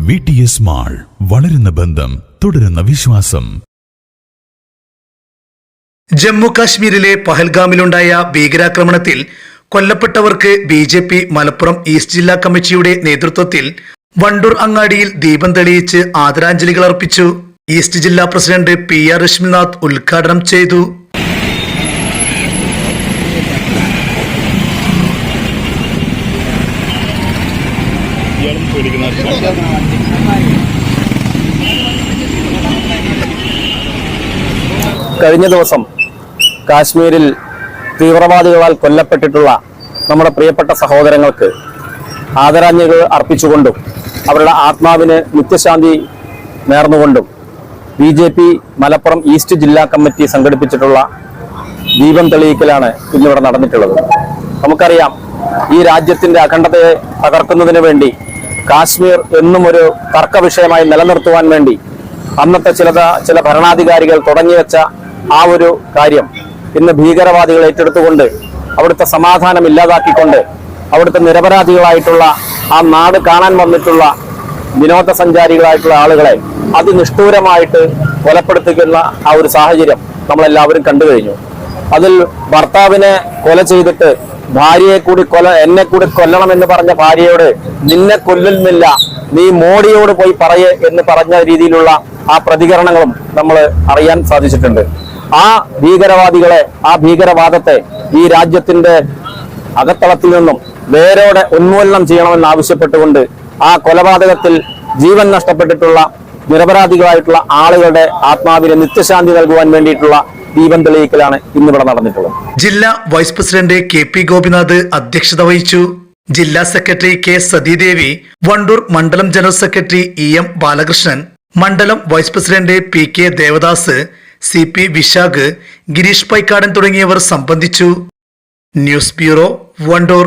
V T S mall വളരുന്ന ബന്ധം തുടരുന്ന വിശ്വാസം. ജമ്മു കാശ്മീരിലെ പഹൽഗാമിലുണ്ടായ ഭീകരാക്രമണത്തിൽ കൊല്ലപ്പെട്ടവർക്ക് B J P Malappuram east ജില്ലാ കമ്മിറ്റിയുടെ നേതൃത്വത്തിൽ വണ്ടൂർ അങ്ങാടിയിൽ ദീപം തെളിയിച്ച് ആദരാഞ്ജലികൾ അർപ്പിച്ചു. ഈസ്റ്റ് ജില്ലാ പ്രസിഡന്റ് പി ആർ രശ്മിനാഥ് ഉദ്ഘാടനം ചെയ്തു. കഴിഞ്ഞ ദിവസം കാശ്മീരിൽ തീവ്രവാദികളാൽ കൊല്ലപ്പെട്ടിട്ടുള്ള നമ്മുടെ പ്രിയപ്പെട്ട സഹോദരങ്ങൾക്ക് ആദരാഞ്ജലികൾ അർപ്പിച്ചുകൊണ്ടും അവരുടെ ആത്മാവിന് നിത്യശാന്തി നേർന്നുകൊണ്ടും B J P Malappuram east ജില്ലാ കമ്മിറ്റി സംഘടിപ്പിച്ചിട്ടുള്ള ദീപം തെളിയിക്കലാണ് ഇന്നിവിടെ നടന്നിട്ടുള്ളത്. നമുക്കറിയാം ഈ രാജ്യത്തിന്റെ അഖണ്ഡതയെ തകർക്കുന്നതിന് വേണ്ടി കാശ്മീർ എന്നും ഒരു തർക്ക വിഷയമായി നിലനിർത്തുവാൻ വേണ്ടി അന്നത്തെ ചില ചില ഭരണാധികാരികൾ തുടങ്ങിവെച്ച ആ ഒരു കാര്യം ഇന്ന് ഭീകരവാദികൾ ഏറ്റെടുത്തുകൊണ്ട് അവിടുത്തെ സമാധാനം ഇല്ലാതാക്കിക്കൊണ്ട് അവിടുത്തെ നിരപരാധികളായിട്ടുള്ള ആ നാട് കാണാൻ വന്നിട്ടുള്ള വിനോദസഞ്ചാരികളായിട്ടുള്ള ആളുകളെ അതിനിഷ്ഠൂരമായിട്ട് കൊലപ്പെടുത്തിക്കുന്ന ആ ഒരു സാഹചര്യം നമ്മളെല്ലാവരും കണ്ടു കഴിഞ്ഞു. അതിൽ ഭർത്താവിനെ കൊല ചെയ്തിട്ട് ഭാര്യയെ കൂടി കൊല എന്നെ കൂടി കൊല്ലണം എന്ന് പറഞ്ഞ ഭാര്യയോട് നിന്നെ കൊല്ലുന്നില്ല നീ മോഡിയോട് പോയി പറയേ എന്ന് പറഞ്ഞ രീതിയിലുള്ള ആ പ്രതികരണങ്ങളും നമ്മൾ അറിയാൻ സാധിച്ചിട്ടുണ്ട്. ആ ഭീകരവാദികളെ ആ ഭീകരവാദത്തെ ഈ രാജ്യത്തിന്റെ അകത്തളത്തിൽ നിന്നും വേരോടെ ഉന്മൂലനം ചെയ്യണമെന്ന് ആവശ്യപ്പെട്ടുകൊണ്ട് ആ കൊലപാതകത്തിൽ ജീവൻ നഷ്ടപ്പെട്ടിട്ടുള്ള നിരപരാധികളായിട്ടുള്ള ആളുകളുടെ ആത്മാവിന് നിത്യശാന്തി നൽകുവാൻ വേണ്ടിയിട്ടുള്ള ദീപം തെളിയിക്കലാണ് ഇന്നിവിടെ നടന്നിട്ടുള്ളത്. ജില്ലാ vice president K P Gopinath അധ്യക്ഷത വഹിച്ചു. ജില്ലാ സെക്രട്ടറി കെ സതീദേവി വണ്ടൂർ മണ്ഡലം general secretary E M Balakrishnan മണ്ഡലം vice president P K Devadas C P Vishakh Girish Paikkadan തുടങ്ങിയവർ സംബന്ധിച്ചു. News bureau Wandoor.